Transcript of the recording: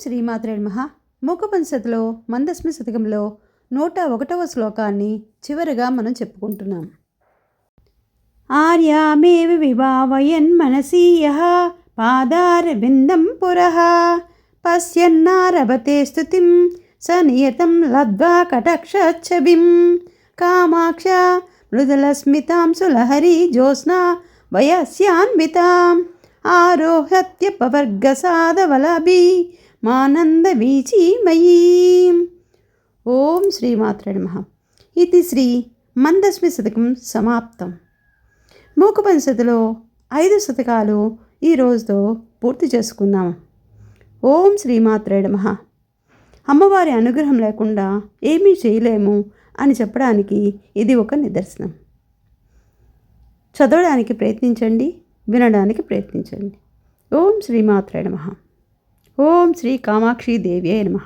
శ్రీమాత్రే మహా మూకపంచతిలో మందస్మి శతకంలో నూట ఒకటవ శ్లోకాన్ని చివరిగా మనం చెప్పుకుంటున్నాం. ఆర్యామేవ విభావయన్ మనసీయ యః పాదారవిందం పురః. పశ్యన్నారభతే స్తుతిం స నియతం లబ్ధ్వా కటక్షచ్చవిం. కామాక్ష మృదులస్మితాం సులహరి జ్యోత్స్నా వయస్యాన్వితాం. ఆరోహత్యపవర్గసాదవలభి మానందవీచీమయీం. ఓం శ్రీమాత్ర నమ. ఇది శ్రీ మందస్మి శతకం సమాప్తం. మూకపంచతిలో ఐదు శతకాలు ఈ రోజుతో పూర్తి చేసుకున్నాం ఓం శ్రీమాత్రే నమ. అమ్మవారి అనుగ్రహం లేకుండా ఏమీ చేయలేము అని చెప్పడానికి ఇది ఒక నిదర్శనం. చదవడానికి ప్రయత్నించండి వినడానికి ప్రయత్నించండి. ఓం శ్రీమాత్రే నమ. ఓం శ్రీ కామాక్షి దేవ్యే నమ